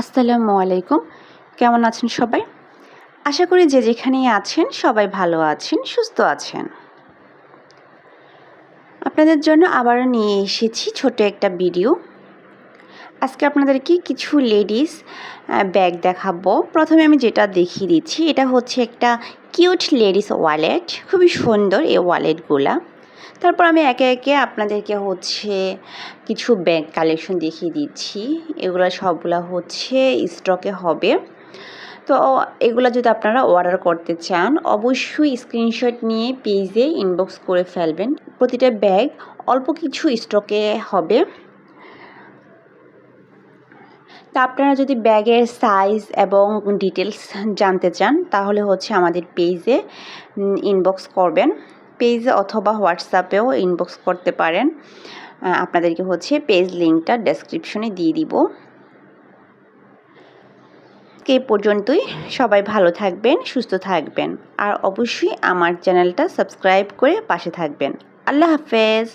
আসসালামু আলাইকুম। কেমন আছেন সবাই? আশা করি যে যেখানেই আছেন সবাই ভালো আছেন, সুস্থ আছেন। আপনাদের জন্য আবারও নিয়ে এসেছি ছোট একটা ভিডিও। আজকে আপনাদেরকে কিছু লেডিস ব্যাগ দেখাবো। প্রথমে আমি যেটা দেখিয়ে দিচ্ছি, এটা হচ্ছে একটা কিউট লেডিস ওয়ালেট। খুবই সুন্দর এই ওয়ালেটগুলা। তারপর আমি একে একে আপনাদেরকে হচ্ছে কিছু ব্যাগ কালেকশন দেখিয়ে দিচ্ছি। এগুলো সবগুলো হচ্ছে স্টকে হবে। তো এগুলো যদি আপনারা অর্ডার করতে চান, অবশ্যই স্ক্রিনশট নিয়ে পেজে ইনবক্স করে ফেলবেন। প্রতিটা ব্যাগ অল্প কিছু স্টকে হবে। তা আপনারা যদি ব্যাগের সাইজ এবং ডিটেলস জানতে চান, তাহলে হচ্ছে আমাদের পেজে ইনবক্স করবেন। পেজে অথবা হোয়াটসঅ্যাপেও ইনবক্স করতে পারেন। আপনাদেরকে হচ্ছে পেজ লিঙ্কটা ডেসক্রিপশনে দিয়ে দিব। কে পর্যন্তই। সবাই ভালো থাকবেন, সুস্থ থাকবেন। আর অবশ্যই আমার চ্যানেলটা সাবস্ক্রাইব করে পাশে থাকবেন। আল্লাহ হাফেজ।